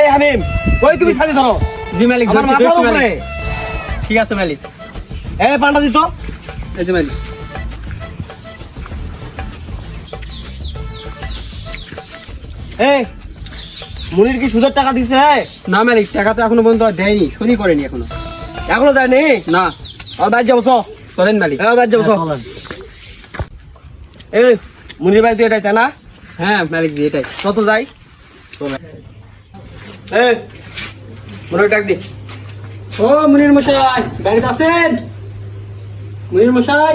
এই হামিম কই তুমি ছাতি ধরো। জি মালিক আমার ধরছি, মাথার ধরছি, উপরে। মালিক। ঠিক আছে মালিক। এই পান্ডা দিত। এই যে মালিক। এই মুনির কি সুদের টাকা দিছে না মালিক টাকা তো এখনও পর্যন্ত দেয়নি শুনি করেনি এখনও। এখনও দেয়নি? না। আর বাইর যাব চলেন মালিক। এবার বাইর যাব চ। এই মুনির ভাই তুই এটাই তাই না? হ্যাঁ মালিক জি এটাই। কত যাই? এই মুনির ডাক দি। ও মুনির মশাই বাড়িতে আছেন? মুনির মশাই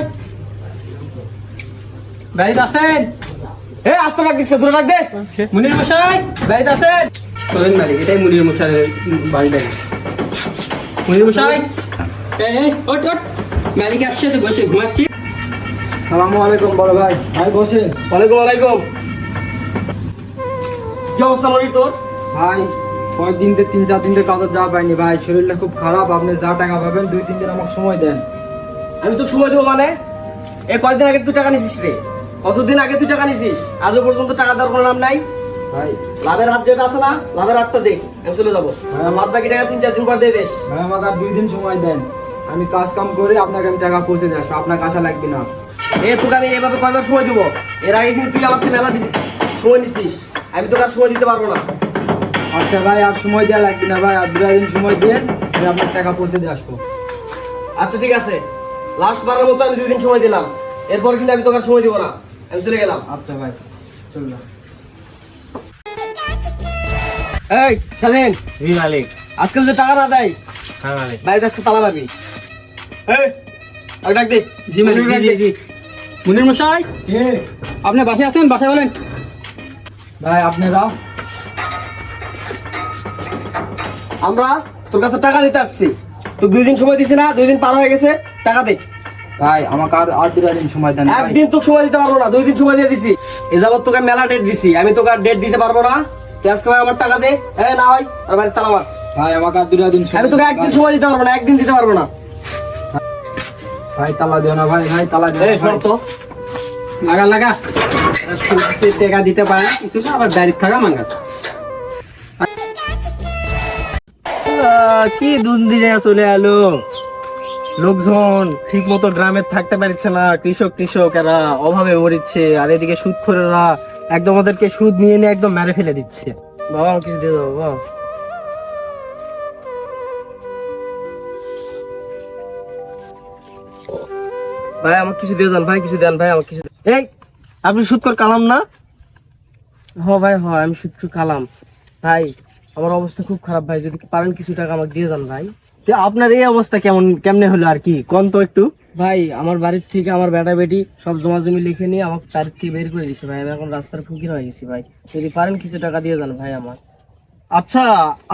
বাড়িতে আছেন? এই আস্তে ডাক দিস দূরে ডাক দে। মুনির মশাই বাড়িতে আছেন? চলেন মালিক এটাই মুনির মশাইয়ের বাড়ি বাড়ি মুনির মশাই এই, এই, ওঠ ওঠ। মালিক আসছে তো বসে ঘুমাচ্ছি। সালামু আলাইকুম বড় ভাই। ভাই বসেন ওয়ালাইকুম ওয়ালাইকুম। কি অবস্থা মনির তোর? ভাই কয়েকদিন থেকে তিন চার দিন থেকে কাজে যাওয়া পাইনি ভাই শরীরটা খুব খারাপ আপনি যা টাকা পাবেন দুই তিন দিন আমাকে সময় দেন। আমি তো সময় দেবো মানে? এই কয়েকদিন আগে তুই টাকা নিছিস রে? কতদিন আগে তুই টাকা নিছিস? আজও পর্যন্ত টাকা দেওয়ার কোনো নাম নাই? ভাই। লাভের হাট যেটা আছে না লাভের হাটটা দেখ আমি চলে যাব। আর লাভ বাকি টাকা তিন চার দিন পর দিয়ে দিস ভাই আমাকে আর দুই দিন সময় দেন। আমি কাজ কাম করে আপনাকে আমি টাকা পৌঁছে দিয়ে আসব আপনার আশা লাগবে না। এ তোকে আমি এভাবে কয়বার সময় দেবো? এর আগে কিন্তু তুই আমাকে মেলা দিছিস সময় নিছিস। আমি তোকে আর সময় দিতে পারব না। আচ্ছা ভাই আর সময় দেওয়া লাগবে না ভাই আর দু দিন সময় দেন আমি আপনার টাকা পৌঁছে দিয়ে আসব। আচ্ছা ঠিক আছে। লাস্ট বারের মতো আমি দুই দিন সময় দিলাম। এরপর কিন্তু আমি তোকে আর সময় দিব না। আমি চলে গেলাম। আচ্ছা ভাই চললাম এই জি মালিক। আজকে যদি টাকা না দেয় হ্যাঁ মালিক। বাড়িতে আজকে তালা মারবি এই আর ডাক দে। জি মালিক জি জি জি। মুনির মশাই? আপনি বাসায় আছেন? বাসায় বলেন। ভাই আপনারা? আমরা তোর কাছে টাকা নিতে আসছি। তুই দুই দিন সময় দিছি না দুই দিন পার হয়ে গেছে টাকা দে। ভাই আমাকে আর আর দু দিন সময় দেন একদিন তোকে সময় দিতে পারব না দুই দিন সময় দিয়ে দিছি। এ যাবত তোকে মেলা ডেট দিছি আমি তোকে আর ডেট দিতে পারব না। তুই আজকে ভাই আমার টাকা দে। এ না হয় আর বাড়ির তালা মার। ভাই আমাকে আর দু দিন আমি তোকে একদিন সময় দিতে পারব না একদিন দিতে পারব না। ভাই তালা দিও না ভাই ভাই তালা দিও এই না, তো। লাগা লাগা। টাকা দিতে পারে না কিছু না আবার বাড়িতে থাকা মাঙ্গাস। কি দুদিনে চলে এলো? লোকজন ঠিক মতো গ্রামে থাকতে পারছে না। কৃষক কৃষক এরা অভাবে মরিচ্ছে। আর এদিকে সুদ খোরেরা একদম ওদেরকে সুদ নিয়ে নিয়ে একদম মেরে ফেলে দিচ্ছে। বাবা কিছু দিয়ে দাও বাবা। ভাই আমার কিছু দিয়ে দেন ভাই কিছু দেন ভাই আমার কিছু এই আপনি সুদ কর কালাম না? হ ভাই হ আমি শুধু কালাম। ভাই আমার অবস্থা খুব খারাপ ভাই যদি পারেন কিছু টাকা আমাকে দিয়ে যান ভাই। তো আপনার এই অবস্থা কেমন কেমনে হলো আর কি? কোন তো একটু? ভাই আমার বাড়ির থেকে আমার বেটা বেটি সব জমা জমি লিখে নিয়ে আমাকে বাড়ির থেকে বের করে দিছে ভাই। আমি এখন রাস্তার ফকির হয়ে গেছি ভাই। যদি পারেন কিছু টাকা দিয়ে যান ভাই আমার। আচ্ছা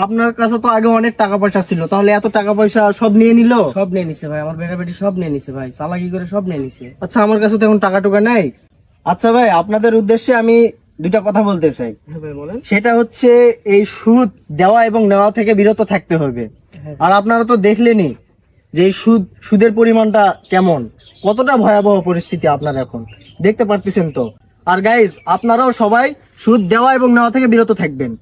আপনার কাছে তো আগে অনেক টাকা পয়সা ছিল তাহলে এত টাকা পয়সা সব নিয়ে নিল? সব নিয়ে নিছে ভাই আমার বেটা বেটি সব নিয়ে নিছে ভাই। চালাকি করে সব নিয়ে নিছে। আচ্ছা আমার কাছে তো এখন টাকা টুকা নাই। আচ্ছা ভাই আপনাদের উদ্দেশ্যে আমি দুইটা কথা বলতে চাই। হ্যাঁ সেটা হচ্ছে এই সুদ দেওয়া এবং নেওয়া থেকে বিরত থাকতে হবে। হ্যাঁ। আর আপনারা তো দেখলেনই যে সুদ সুদের পরিমাণটা কেমন কতটা ভয়াবহ পরিস্থিতি আপনার এখন। দেখতে পারতেছেন তো? আর গাইজ আপনারাও সবাই সুদ দেওয়া এবং নেওয়া থেকে বিরত থাকবেন।